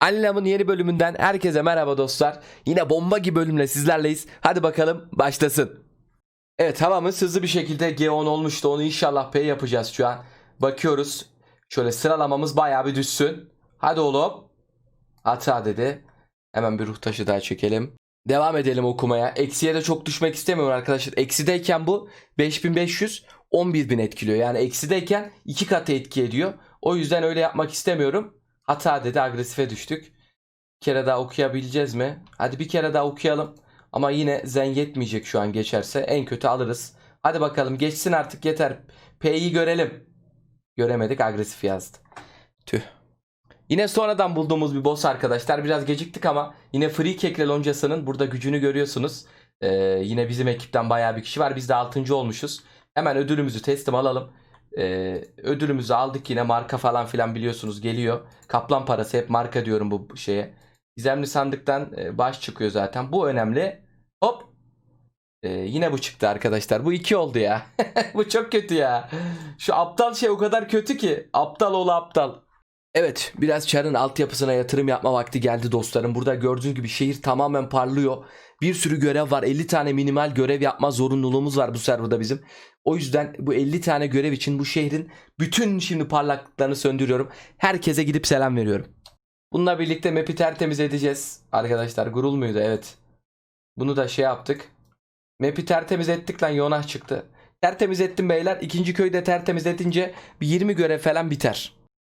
Annelam'ın yeni bölümünden herkese merhaba dostlar. Yine bomba gibi bölümle sizlerleyiz. Hadi bakalım başlasın. Evet havamız hızlı bir şekilde G10 olmuştu. Onu inşallah P yapacağız şu an. Bakıyoruz. Şöyle sıralamamız bayağı bir düşsün. Hadi oğlum. Hata dedi. Hemen bir ruh taşı daha çekelim. Devam edelim okumaya. Eksiye de çok düşmek istemiyorum arkadaşlar. Eksideyken bu 5500 11000 etkiliyor. Yani eksideyken iki katı etki ediyor. O yüzden öyle yapmak istemiyorum. Hata dedi agresife düştük. Bir kere daha okuyabileceğiz mi? Hadi bir kere daha okuyalım. Ama yine zen yetmeyecek şu an geçerse. En kötü alırız. Hadi bakalım geçsin artık yeter. P'yi görelim. Göremedik agresif yazdı. Tüh. Yine sonradan bulduğumuz bir boss arkadaşlar. Biraz geciktik ama yine Free Kekle loncasının burada gücünü görüyorsunuz. Ee, yine bizim ekipten bayağı bir kişi var. Biz de 6. olmuşuz. Hemen ödülümüzü teslim alalım. Ee, ödülümüzü aldık yine marka falan filan biliyorsunuz geliyor. Kaplan parası hep marka diyorum bu şeye. Gizemli sandıktan e, baş çıkıyor zaten. Bu önemli. Hop. Ee, yine bu çıktı arkadaşlar. Bu iki oldu ya. bu çok kötü ya. Şu aptal şey o kadar kötü ki. Aptal oğlu aptal. Evet biraz çarın altyapısına yatırım yapma vakti geldi dostlarım. Burada gördüğünüz gibi şehir tamamen parlıyor. Bir sürü görev var. 50 tane minimal görev yapma zorunluluğumuz var bu serverda bizim. O yüzden bu 50 tane görev için bu şehrin bütün şimdi parlaklıklarını söndürüyorum. Herkese gidip selam veriyorum. Bununla birlikte map'i tertemiz edeceğiz. Arkadaşlar gurul muydu? Evet. Bunu da şey yaptık. Map'i tertemiz ettik lan Yonah çıktı. Tertemiz ettim beyler. İkinci köyde tertemiz edince bir 20 görev falan biter.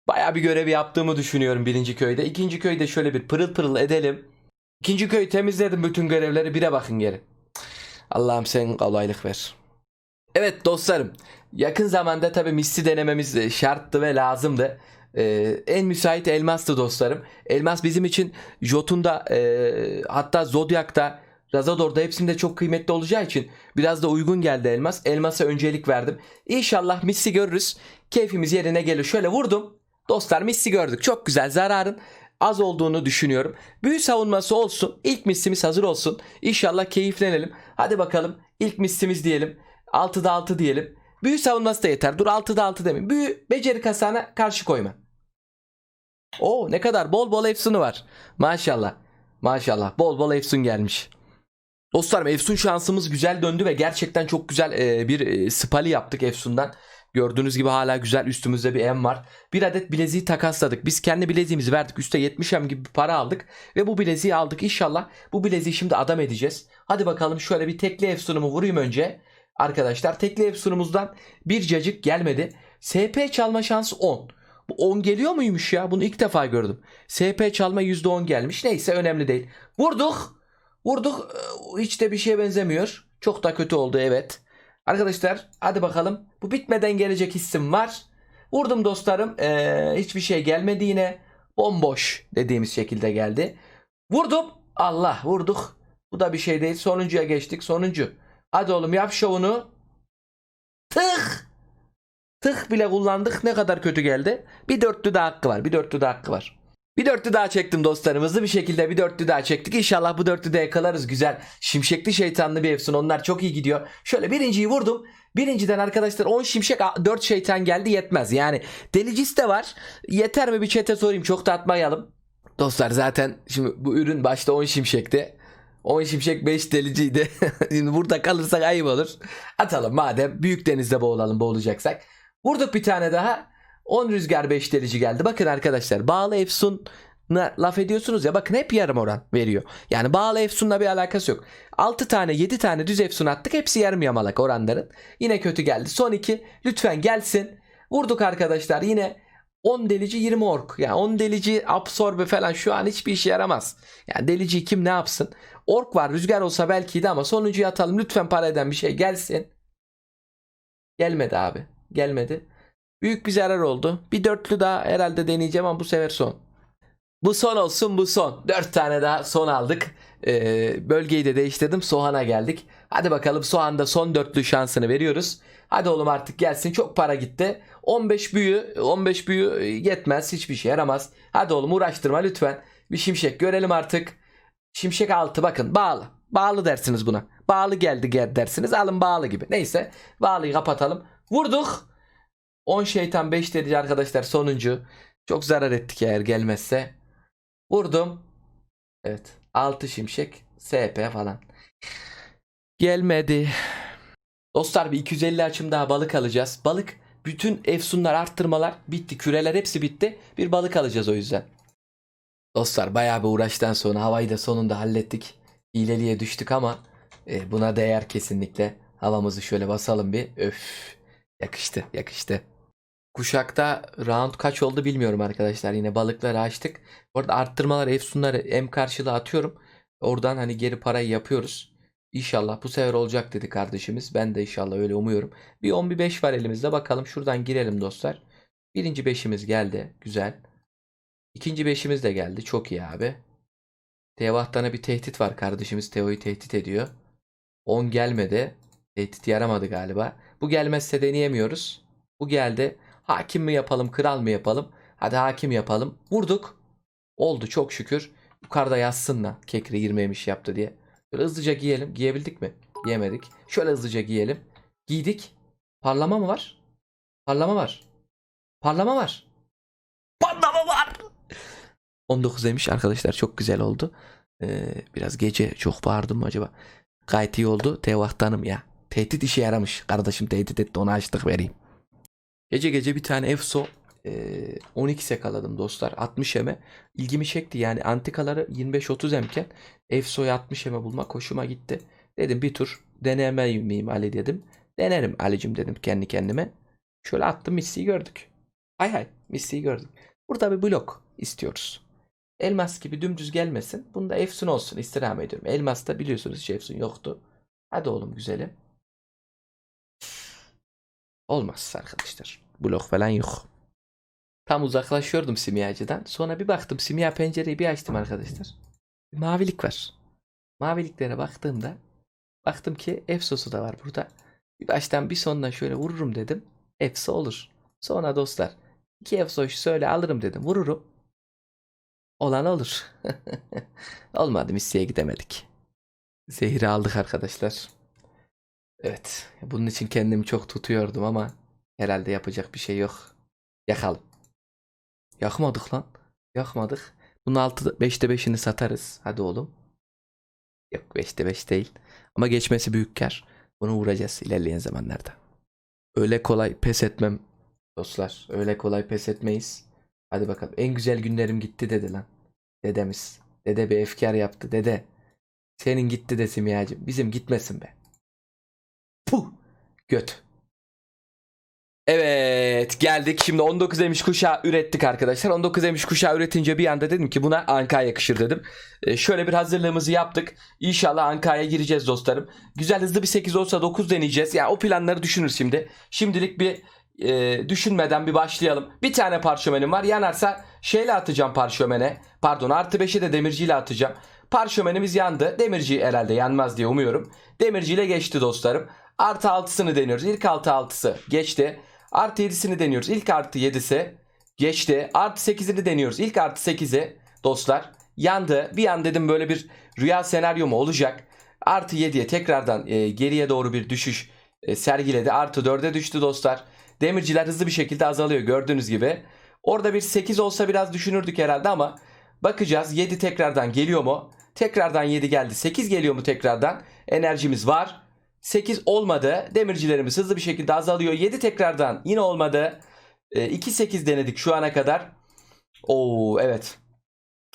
Baya bir görev yaptığımı düşünüyorum birinci köyde. İkinci köyde şöyle bir pırıl pırıl edelim. İkinci köyü temizledim bütün görevleri. Bire bakın geri. Allah'ım sen kolaylık ver. Evet dostlarım. Yakın zamanda tabi misli denememiz şarttı ve lazımdı. Ee, en müsait elmastı dostlarım. Elmas bizim için Jotun'da e, hatta Zodiac'ta Razador'da hepsinde çok kıymetli olacağı için biraz da uygun geldi elmas. Elmasa öncelik verdim. İnşallah misli görürüz. Keyfimiz yerine gelir. Şöyle vurdum. Dostlar misli gördük. Çok güzel. Zararın az olduğunu düşünüyorum. Büyü savunması olsun. İlk mislimiz hazır olsun. İnşallah keyiflenelim. Hadi bakalım. İlk mislimiz diyelim. 6'da 6 diyelim. Büyü savunması da yeter. Dur 6'da 6 demeyin. Büyü beceri kasana karşı koyma. Oo ne kadar bol bol efsunu var. Maşallah. Maşallah. Bol bol efsun gelmiş. Dostlarım Efsun şansımız güzel döndü ve gerçekten çok güzel e, bir e, spali yaptık Efsun'dan. Gördüğünüz gibi hala güzel üstümüzde bir M var. Bir adet bileziği takasladık. Biz kendi bileziğimizi verdik. Üste 70 M gibi bir para aldık. Ve bu bileziği aldık. İnşallah bu bileziği şimdi adam edeceğiz. Hadi bakalım şöyle bir tekli Efsun'umu vurayım önce. Arkadaşlar tekli Efsun'umuzdan bir cacık gelmedi. SP çalma şansı 10. Bu 10 geliyor muymuş ya? Bunu ilk defa gördüm. SP çalma %10 gelmiş. Neyse önemli değil. Vurduk. Vurduk. Ee, Hiç de bir şeye benzemiyor. Çok da kötü oldu evet. Arkadaşlar hadi bakalım. Bu bitmeden gelecek hissim var. Vurdum dostlarım. Ee, hiçbir şey gelmedi yine. Bomboş dediğimiz şekilde geldi. Vurdum. Allah vurduk. Bu da bir şey değil. Sonuncuya geçtik. Sonuncu. Hadi oğlum yap şovunu. Tık. Tık bile kullandık. Ne kadar kötü geldi. Bir dörtlü daha hakkı var. Bir dörtlü daha hakkı var. Bir dörtlü daha çektim dostlarım. Hızlı bir şekilde bir dörtlü daha çektik. İnşallah bu dörtlü de yakalarız. Güzel. Şimşekli şeytanlı bir efsun. Onlar çok iyi gidiyor. Şöyle birinciyi vurdum. Birinciden arkadaşlar 10 şimşek 4 şeytan geldi yetmez. Yani delicisi de var. Yeter mi bir çete sorayım. Çok da atmayalım. Dostlar zaten şimdi bu ürün başta 10 şimşekti. 10 şimşek 5 deliciydi. şimdi burada kalırsak ayıp olur. Atalım madem. Büyük denizde boğulalım boğulacaksak. Vurduk bir tane daha. 10 rüzgar 5 delici geldi. Bakın arkadaşlar bağlı Efsun'a laf ediyorsunuz ya bakın hep yarım oran veriyor. Yani bağlı Efsun'la bir alakası yok. 6 tane 7 tane düz Efsun attık. Hepsi yarım yamalak oranların. Yine kötü geldi. Son 2 lütfen gelsin. Vurduk arkadaşlar yine 10 delici 20 ork. Yani 10 delici absorbe falan şu an hiçbir işe yaramaz. Yani delici kim ne yapsın? Ork var rüzgar olsa belkiydi ama sonuncuyu atalım. Lütfen para eden bir şey gelsin. Gelmedi abi. Gelmedi. Büyük bir zarar oldu. Bir dörtlü daha herhalde deneyeceğim ama bu sefer son. Bu son olsun bu son. Dört tane daha son aldık. Ee, bölgeyi de değiştirdim. Soğan'a geldik. Hadi bakalım Soğan'da son dörtlü şansını veriyoruz. Hadi oğlum artık gelsin. Çok para gitti. 15 büyü 15 büyü yetmez. Hiçbir şey yaramaz. Hadi oğlum uğraştırma lütfen. Bir şimşek görelim artık. Şimşek altı bakın bağlı. Bağlı dersiniz buna. Bağlı geldi gel dersiniz. Alın bağlı gibi. Neyse. Bağlıyı kapatalım. Vurduk. 10 şeytan 5 dedi arkadaşlar sonuncu. Çok zarar ettik eğer gelmezse. Vurdum. Evet. 6 şimşek. SP falan. Gelmedi. Dostlar bir 250 açım daha balık alacağız. Balık bütün efsunlar arttırmalar bitti. Küreler hepsi bitti. Bir balık alacağız o yüzden. Dostlar bayağı bir uğraştan sonra havayı da sonunda hallettik. İleriye düştük ama e, buna değer kesinlikle. Havamızı şöyle basalım bir. Öf. Yakıştı yakıştı. Kuşakta round kaç oldu bilmiyorum arkadaşlar. Yine balıkları açtık. Bu arada arttırmalar efsunları em karşılığı atıyorum. Oradan hani geri parayı yapıyoruz. İnşallah bu sefer olacak dedi kardeşimiz. Ben de inşallah öyle umuyorum. Bir 10 bir 5 var elimizde. Bakalım şuradan girelim dostlar. Birinci beşimiz geldi. Güzel. İkinci beşimiz de geldi. Çok iyi abi. Tevahtan'a bir tehdit var. Kardeşimiz Teo'yu tehdit ediyor. 10 gelmedi. Tehdit yaramadı galiba. Bu gelmezse deneyemiyoruz. Bu geldi. Hakim mi yapalım, kral mı yapalım? Hadi hakim yapalım. Vurduk. Oldu çok şükür. Yukarıda yazsın da kekri 20 yemiş yaptı diye. Şöyle hızlıca giyelim. Giyebildik mi? Giyemedik. Şöyle hızlıca giyelim. Giydik. Parlama mı var? Parlama var. Parlama var. Parlama var. 19 demiş arkadaşlar çok güzel oldu. Ee, biraz gece çok bağırdım mı acaba? Gayet iyi oldu. Tevahtanım ya. Tehdit işe yaramış. Kardeşim tehdit etti onu açtık vereyim. Gece gece bir tane EFSO e, 12 yakaladım dostlar. 60 eme. İlgimi çekti yani antikaları 25-30 emken EFSO'yu 60 eme bulmak hoşuma gitti. Dedim bir tur deneme miyim Ali dedim. Denerim Ali'cim dedim kendi kendime. Şöyle attım Missi'yi gördük. Hay hay Missi'yi gördük. Burada bir blok istiyoruz. Elmas gibi dümdüz gelmesin. Bunda efsun olsun istirham ediyorum. Elmas'ta biliyorsunuz hiç efsun yoktu. Hadi oğlum güzelim. Olmaz arkadaşlar. Blok falan yok. Tam uzaklaşıyordum simyacıdan. Sonra bir baktım simya pencereyi bir açtım arkadaşlar. Bir mavilik var. Maviliklere baktığımda baktım ki Efsosu da var burada. Bir baştan bir sondan şöyle vururum dedim. Efso olur. Sonra dostlar iki Efso'yu şöyle alırım dedim. Vururum. Olan olur. Olmadı missiye gidemedik. Zehri aldık arkadaşlar. Evet. Bunun için kendimi çok tutuyordum ama herhalde yapacak bir şey yok. Yakalım. Yakmadık lan. Yakmadık. Bunun 6 5'te 5'ini satarız. Hadi oğlum. Yok 5'te 5 değil. Ama geçmesi büyük kar. Bunu vuracağız ilerleyen zamanlarda. Öyle kolay pes etmem dostlar. Öyle kolay pes etmeyiz. Hadi bakalım. En güzel günlerim gitti dedi lan. Dedemiz. Dede bir efkar yaptı. Dede. Senin gitti de simyacım. Bizim gitmesin be. Puh. Göt. Evet geldik. Şimdi 19 emiş kuşağı ürettik arkadaşlar. 19 emiş kuşağı üretince bir anda dedim ki buna Anka yakışır dedim. Ee, şöyle bir hazırlığımızı yaptık. İnşallah Anka'ya gireceğiz dostlarım. Güzel hızlı bir 8 olsa 9 deneyeceğiz. Ya o planları düşünür şimdi. Şimdilik bir e, düşünmeden bir başlayalım. Bir tane parşömenim var. Yanarsa şeyle atacağım parşömene. Pardon artı 5'i de demirciyle atacağım. Parşömenimiz yandı. Demirci herhalde yanmaz diye umuyorum. Demirciyle geçti dostlarım. Artı 6'sını deniyoruz. İlk altı 6'sı geçti. Artı 7'sini deniyoruz. İlk artı 7'si geçti. Artı 8'ini deniyoruz. İlk artı 8'i dostlar yandı. Bir an dedim böyle bir rüya senaryo mu olacak? Artı 7'ye tekrardan e, geriye doğru bir düşüş e, sergiledi. Artı 4'e düştü dostlar. Demirciler hızlı bir şekilde azalıyor gördüğünüz gibi. Orada bir 8 olsa biraz düşünürdük herhalde ama bakacağız 7 tekrardan geliyor mu? Tekrardan 7 geldi. 8 geliyor mu tekrardan? Enerjimiz var. 8 olmadı. Demircilerimiz hızlı bir şekilde azalıyor. 7 tekrardan yine olmadı. E, 2-8 denedik şu ana kadar. Oo evet.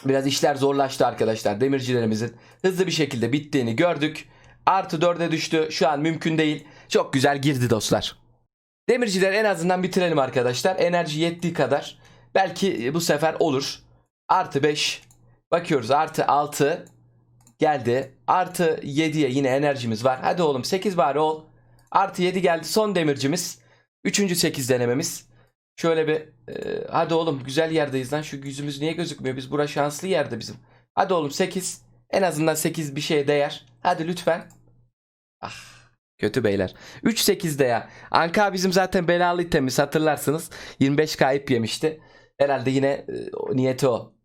Biraz işler zorlaştı arkadaşlar. Demircilerimizin hızlı bir şekilde bittiğini gördük. Artı 4'e düştü. Şu an mümkün değil. Çok güzel girdi dostlar. Demirciler en azından bitirelim arkadaşlar. Enerji yettiği kadar. Belki bu sefer olur. Artı 5. Bakıyoruz artı 6 geldi. Artı 7'ye yine enerjimiz var. Hadi oğlum 8 bari ol. Artı 7 geldi son demircimiz. Üçüncü 8 denememiz. Şöyle bir e, hadi oğlum güzel yerdeyiz lan. Şu yüzümüz niye gözükmüyor? Biz bura şanslı yerde bizim. Hadi oğlum 8. En azından 8 bir şeye değer. Hadi lütfen. Ah kötü beyler. 3-8'de ya. Anka bizim zaten belalı itemiz hatırlarsınız. 25 kayıp yemişti. Herhalde yine e, niyeti o.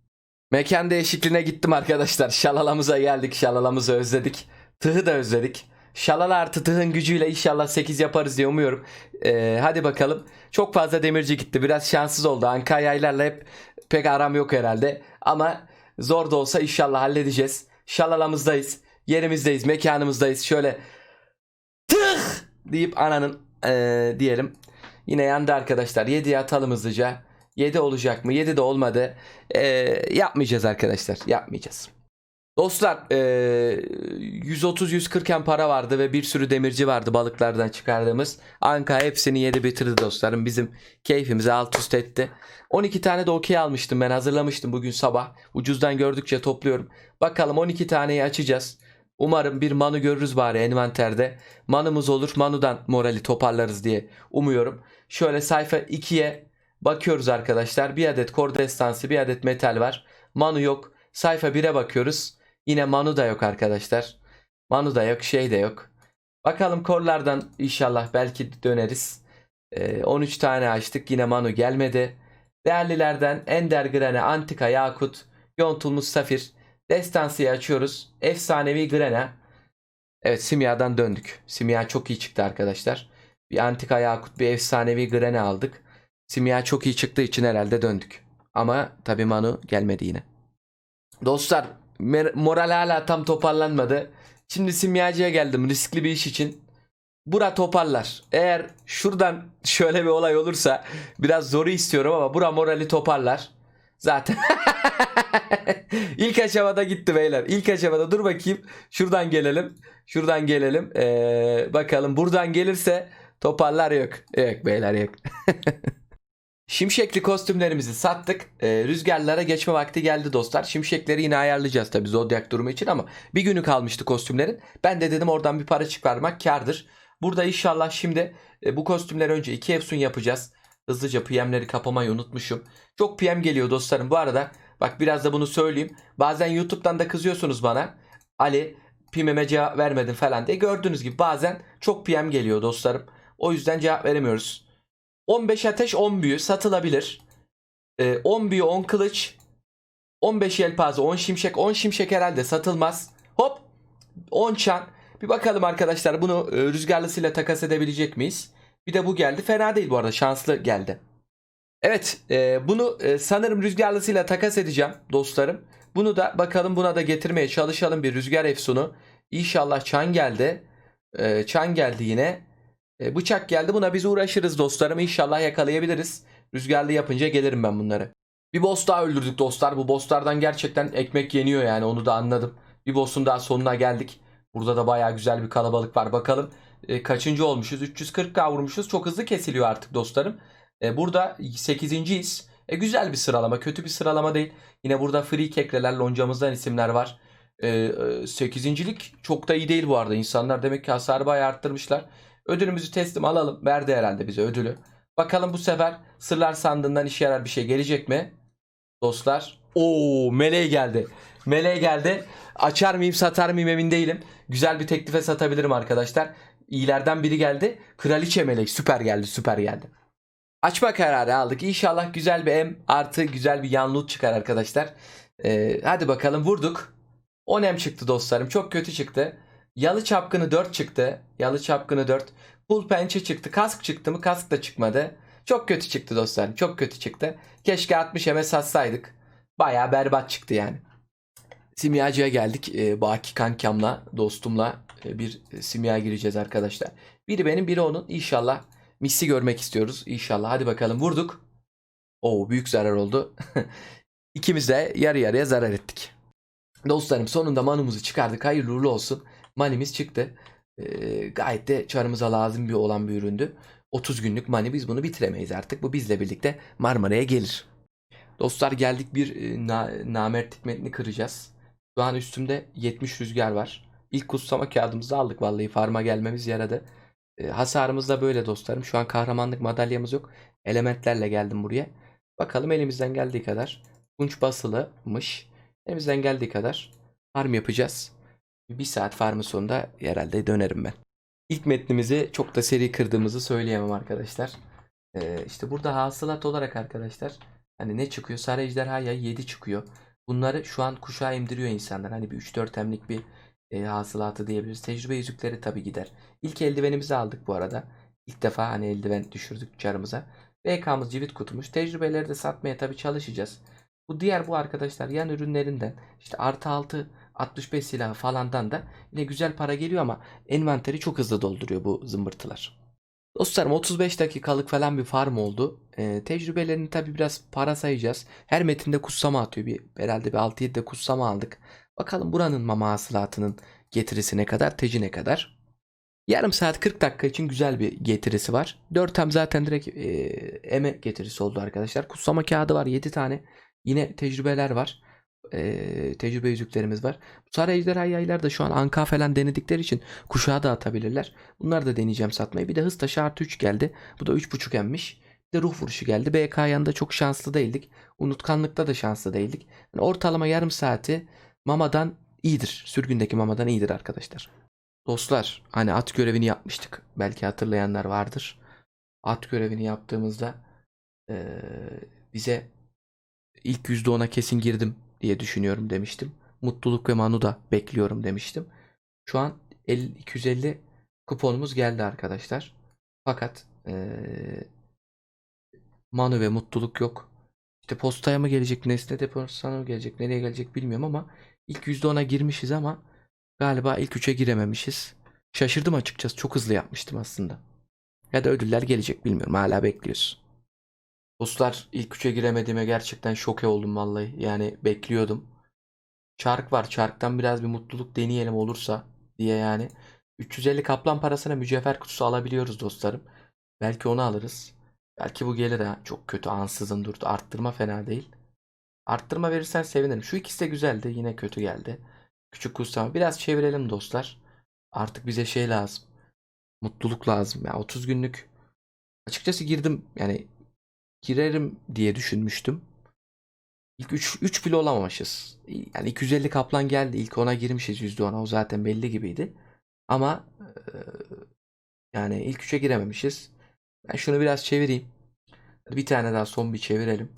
Mekan değişikliğine gittim arkadaşlar. Şalalamıza geldik. Şalalamızı özledik. Tıhı da özledik. Şalala artı tıhın gücüyle inşallah 8 yaparız diye umuyorum. Ee, hadi bakalım. Çok fazla demirci gitti. Biraz şanssız oldu. Anka yaylarla hep pek aram yok herhalde. Ama Zor da olsa inşallah halledeceğiz. Şalalamızdayız. Yerimizdeyiz. Mekanımızdayız. Şöyle tık deyip ananın eee, diyelim. Yine yandı arkadaşlar. 7'ye atalım hızlıca. 7 olacak mı? 7 de olmadı. Eee, yapmayacağız arkadaşlar. Yapmayacağız. Dostlar eee 130-140 en para vardı ve bir sürü demirci vardı balıklardan çıkardığımız. Anka hepsini yedi bitirdi dostlarım. Bizim keyfimizi alt üst etti. 12 tane de okey almıştım ben hazırlamıştım bugün sabah. Ucuzdan gördükçe topluyorum. Bakalım 12 taneyi açacağız. Umarım bir manu görürüz bari envanterde. Manumuz olur manudan morali toparlarız diye umuyorum. Şöyle sayfa 2'ye bakıyoruz arkadaşlar. Bir adet kor destansı bir adet metal var. Manu yok. Sayfa 1'e bakıyoruz. Yine Manu da yok arkadaşlar. Manu da yok, şey de yok. Bakalım korlardan inşallah belki döneriz. Ee, 13 tane açtık. Yine Manu gelmedi. Değerlilerden Ender Grene, Antika, Yakut, Yontulmuş Safir. Destansıyı açıyoruz. Efsanevi Grene. Evet Simya'dan döndük. Simya çok iyi çıktı arkadaşlar. Bir Antika Yakut, bir Efsanevi Grene aldık. Simya çok iyi çıktığı için herhalde döndük. Ama tabi Manu gelmedi yine. Dostlar moral hala tam toparlanmadı. Şimdi simyacıya geldim riskli bir iş için. Bura toparlar. Eğer şuradan şöyle bir olay olursa biraz zoru istiyorum ama bura morali toparlar. Zaten ilk aşamada gitti beyler. İlk aşamada dur bakayım. Şuradan gelelim. Şuradan gelelim. Ee, bakalım buradan gelirse toparlar yok. Yok beyler yok. Şimşekli kostümlerimizi sattık. Ee, rüzgarlara geçme vakti geldi dostlar. Şimşekleri yine ayarlayacağız tabii Zodiac durumu için ama bir günü kalmıştı kostümlerin. Ben de dedim oradan bir para çıkarmak kardır. Burada inşallah şimdi e, bu kostümleri önce iki Efsun yapacağız. Hızlıca PM'leri kapamayı unutmuşum. Çok PM geliyor dostlarım. Bu arada bak biraz da bunu söyleyeyim. Bazen YouTube'dan da kızıyorsunuz bana. Ali PM'e cevap vermedin falan diye. Gördüğünüz gibi bazen çok PM geliyor dostlarım. O yüzden cevap veremiyoruz. 15 ateş 10 büyü satılabilir. Ee, 10 büyü 10 kılıç. 15 yelpaze 10 şimşek 10 şimşek herhalde satılmaz. Hop 10 çan. Bir bakalım arkadaşlar bunu e, rüzgarlısıyla takas edebilecek miyiz? Bir de bu geldi. Fena değil bu arada şanslı geldi. Evet e, bunu e, sanırım rüzgarlısıyla takas edeceğim dostlarım. Bunu da bakalım buna da getirmeye çalışalım bir rüzgar efsunu. İnşallah çan geldi. E, çan geldi yine. E, bıçak geldi. Buna biz uğraşırız dostlarım. İnşallah yakalayabiliriz. Rüzgarlı yapınca gelirim ben bunları. Bir boss daha öldürdük dostlar. Bu bosslardan gerçekten ekmek yeniyor yani onu da anladım. Bir boss'un daha sonuna geldik. Burada da baya güzel bir kalabalık var. Bakalım e, kaçıncı olmuşuz? 340k vurmuşuz. Çok hızlı kesiliyor artık dostlarım. E, burada 8.yiz. E, güzel bir sıralama. Kötü bir sıralama değil. Yine burada free kekreler, loncamızdan isimler var. E, e, 8. çok da iyi değil bu arada. İnsanlar demek ki hasarı bayağı arttırmışlar. Ödülümüzü teslim alalım. Verdi herhalde bize ödülü. Bakalım bu sefer sırlar sandığından işe yarar bir şey gelecek mi? Dostlar. Oo meleğe geldi. Meleğe geldi. Açar mıyım satar mıyım emin değilim. Güzel bir teklife satabilirim arkadaşlar. İyilerden biri geldi. Kraliçe melek süper geldi süper geldi. Açma kararı aldık. İnşallah güzel bir M artı güzel bir yan loot çıkar arkadaşlar. Ee, hadi bakalım vurduk. 10 M çıktı dostlarım. Çok kötü çıktı. Yalı çapkını 4 çıktı. Yalı çapkını 4. Pul pençe çıktı. Kask çıktı mı? Kask da çıkmadı. Çok kötü çıktı dostlarım. Çok kötü çıktı. Keşke 60 MS satsaydık. Baya berbat çıktı yani. Simyacıya geldik. Ee, Baki kankamla, dostumla e, bir simya gireceğiz arkadaşlar. Biri benim, biri onun. İnşallah misli görmek istiyoruz. İnşallah. Hadi bakalım. Vurduk. Oo büyük zarar oldu. İkimiz de yarı yarıya zarar ettik. Dostlarım sonunda manumuzu çıkardık. Hayırlı uğurlu olsun. Manimiz çıktı. Ee, gayet de çarımıza lazım bir olan bir üründü. 30 günlük mani biz bunu bitiremeyiz artık. Bu bizle birlikte Marmara'ya gelir. Dostlar geldik bir e, na namertlik metni kıracağız. Şu an üstümde 70 rüzgar var. İlk kutsama kağıdımızı aldık vallahi farma gelmemiz yaradı. E, hasarımız da böyle dostlarım. Şu an kahramanlık madalyamız yok. Elementlerle geldim buraya. Bakalım elimizden geldiği kadar. Punç basılımış. Elimizden geldiği kadar farm yapacağız. Bir saat farmı sonunda herhalde dönerim ben. İlk metnimizi çok da seri kırdığımızı söyleyemem arkadaşlar. Ee, işte burada hasılat olarak arkadaşlar hani ne çıkıyor? Sarı ejderha yayı 7 çıkıyor. Bunları şu an kuşağa emdiriyor insanlar. Hani bir 3-4 emlik bir e, hasılatı diyebiliriz. Tecrübe yüzükleri tabi gider. İlk eldivenimizi aldık bu arada. İlk defa hani eldiven düşürdük çarımıza. BK'mız civit kutumuş. Tecrübeleri de satmaya tabi çalışacağız. Bu diğer bu arkadaşlar yan ürünlerinden işte artı 6 65 silahı falandan da yine güzel para geliyor ama envanteri çok hızlı dolduruyor bu zımbırtılar. Dostlarım 35 dakikalık falan bir farm oldu. Ee, tecrübelerini tabi biraz para sayacağız. Her metinde kutsama atıyor. Bir, herhalde bir 6-7 de kutsama aldık. Bakalım buranın mama hasılatının getirisi ne kadar, teci ne kadar. Yarım saat 40 dakika için güzel bir getirisi var. 4 hem zaten direkt e, eme getirisi oldu arkadaşlar. Kutsama kağıdı var 7 tane. Yine tecrübeler var. E, tecrübe yüzüklerimiz var. Sarı ejderha yaylar da şu an anka falan denedikleri için kuşağı da atabilirler. Bunları da deneyeceğim satmayı. Bir de hız taşı artı 3 geldi. Bu da 3.5 emmiş. Bir de ruh vuruşu geldi. BK yanında çok şanslı değildik. Unutkanlıkta da şanslı değildik. Yani ortalama yarım saati mamadan iyidir. Sürgündeki mamadan iyidir arkadaşlar. Dostlar hani at görevini yapmıştık. Belki hatırlayanlar vardır. At görevini yaptığımızda eee, bize ilk %10'a kesin girdim diye düşünüyorum demiştim. Mutluluk ve Manu da bekliyorum demiştim. Şu an 50, 250 kuponumuz geldi arkadaşlar. Fakat eee, Manu ve Mutluluk yok. İşte postaya mı gelecek, Nesne deposuna mı gelecek, nereye gelecek bilmiyorum ama ilk %10'a girmişiz ama galiba ilk 3'e girememişiz. Şaşırdım açıkçası. Çok hızlı yapmıştım aslında. Ya da ödüller gelecek bilmiyorum. Hala bekliyoruz. Dostlar ilk 3'e giremediğime gerçekten şoke oldum vallahi. Yani bekliyordum. Çark var. Çarktan biraz bir mutluluk deneyelim olursa diye yani. 350 kaplan parasına mücevher kutusu alabiliyoruz dostlarım. Belki onu alırız. Belki bu gelir ha. Çok kötü ansızın durdu. Arttırma fena değil. Arttırma verirsen sevinirim. Şu ikisi de güzeldi. Yine kötü geldi. Küçük kutsama. Biraz çevirelim dostlar. Artık bize şey lazım. Mutluluk lazım. Ya 30 günlük. Açıkçası girdim. Yani girerim diye düşünmüştüm. İlk 3 3 bile olamamışız. Yani 250 kaplan geldi. İlk ona girmişiz %10'a. O zaten belli gibiydi. Ama e, yani ilk 3'e girememişiz. Ben şunu biraz çevireyim. Bir tane daha son bir çevirelim.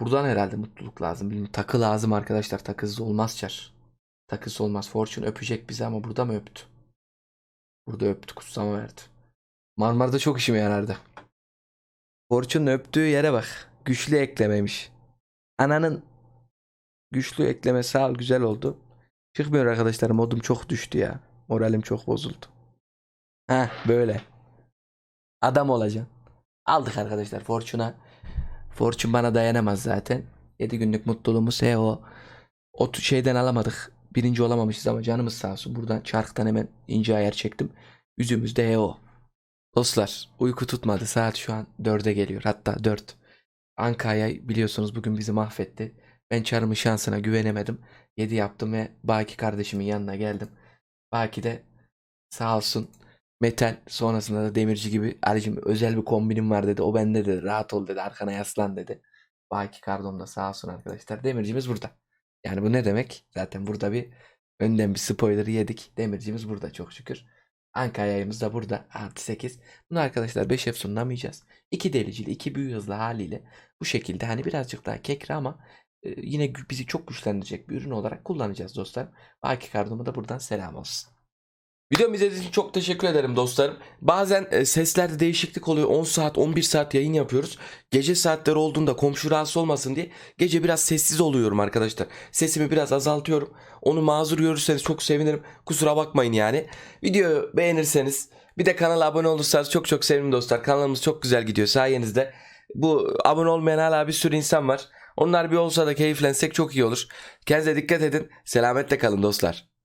Buradan herhalde mutluluk lazım. Bilmiyorum. Takı lazım arkadaşlar. Takısız olmaz çar. Takısı olmaz. Fortune öpecek bizi ama burada mı öptü? Burada öptü. Kutsama verdi. Marmara'da çok işime yarardı. Fortune öptüğü yere bak. Güçlü eklememiş. Ananın güçlü ekleme sağ ol güzel oldu. Çıkmıyor arkadaşlar. Modum çok düştü ya. Moralim çok bozuldu. Ha böyle. Adam olacaksın. Aldık arkadaşlar Fortune'a. Fortune bana dayanamaz zaten. 7 günlük mutluluğumuz he o. O şeyden alamadık. Birinci olamamışız ama canımız sağ olsun. Buradan çarktan hemen ince ayar çektim. Yüzümüz de he o. Dostlar uyku tutmadı. Saat şu an 4'e geliyor. Hatta 4. Anka'ya biliyorsunuz bugün bizi mahvetti. Ben çarımın şansına güvenemedim. 7 yaptım ve Baki kardeşimin yanına geldim. Baki de sağ olsun metal sonrasında da demirci gibi Ali'cim özel bir kombinim var dedi. O bende dedi. Rahat ol dedi. Arkana yaslan dedi. Baki Kardom da sağ olsun arkadaşlar. Demircimiz burada. Yani bu ne demek? Zaten burada bir önden bir spoiler'ı yedik. Demircimiz burada çok şükür. Ankara yayımız da burada. Artı 8. Bunu arkadaşlar 5 F sunamayacağız. 2 delicili, 2 büyü hızlı haliyle bu şekilde hani birazcık daha kekre ama e, yine bizi çok güçlendirecek bir ürün olarak kullanacağız dostlar. Baki Kardom'a da buradan selam olsun. Videomu izlediğiniz için çok teşekkür ederim dostlarım. Bazen e, seslerde değişiklik oluyor. 10 saat 11 saat yayın yapıyoruz. Gece saatleri olduğunda komşu rahatsız olmasın diye gece biraz sessiz oluyorum arkadaşlar. Sesimi biraz azaltıyorum. Onu mazur görürseniz çok sevinirim. Kusura bakmayın yani. Videoyu beğenirseniz bir de kanala abone olursanız çok çok sevinirim dostlar. Kanalımız çok güzel gidiyor sayenizde. Bu abone olmayan hala bir sürü insan var. Onlar bir olsa da keyiflensek çok iyi olur. Kendinize dikkat edin. Selametle kalın dostlar.